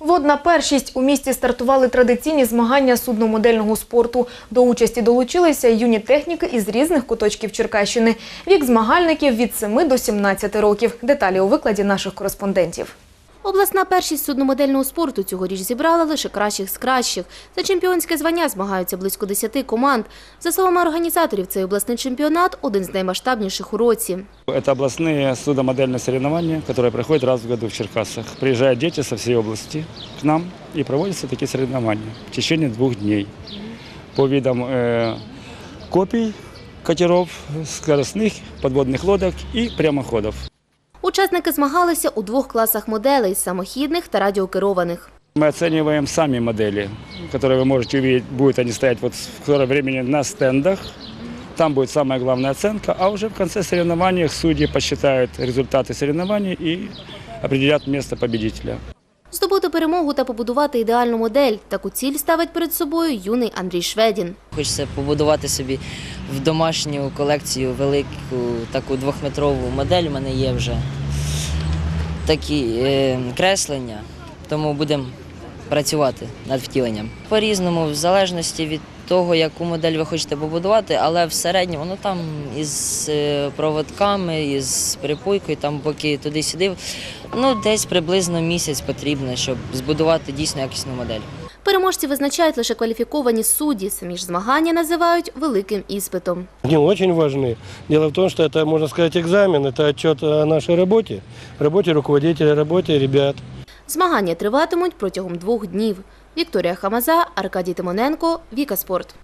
Водна першість у місті стартували традиційні змагання судномодельного спорту. До участі долучилися юні техніки із різних куточків Черкащини. Вік змагальників від 7 до 17 років. Деталі у викладі наших кореспондентів. Обласна першість судномодельного спорту цьогоріч зібрала лише кращих з кращих. За чемпіонське звання змагаються близько 10 команд. За словами організаторів, цей обласний чемпіонат – один з наймасштабніших у році. Это областные судомодельные соревнования, которые проходят раз в году в Черкасах. Приезжают дети со всей области к нам и проводятся такие соревнования в течение двух дней по видам э, копий катеров, скоростных подводных лодок и прямоходов. Учасники змагалися у двох класах моделей – самохідних та радіокерованих. Мы оцениваем сами модели, которые вы можете увидеть. Будут они стоять вот в скором времени на стендах. Там будет самая главная оценка, а уже в конце соревнований судьи посчитают результаты соревнований и определят место победителя. Здобути перемогу та побудувати ідеальну модель – таку ціль ставить перед собою юний Андрій Шведін. Хочеться побудувати собі в домашню колекцію велику таку двохметрову модель. У мене є вже такі е, креслення, тому будемо працювати над втіленням. По-різному, в залежності від того, яку модель ви хочете побудувати, але в середньому ну там із е, проводками, із припойкою, там поки туди-сюди, ну десь приблизно місяць потрібно, щоб збудувати дійсно якісну модель. Переможці визначають лише кваліфіковані судді. Самі ж змагання називають великим іспитом. Они очень важны. Дело в том, что это, можно сказать, экзамен, это отчет о нашей работе, работе руководителя, работе ребят. Змагання триватимуть протягом двох днів. Вікторія Хамаза, Аркадій Тимоненко, Віка Спорт.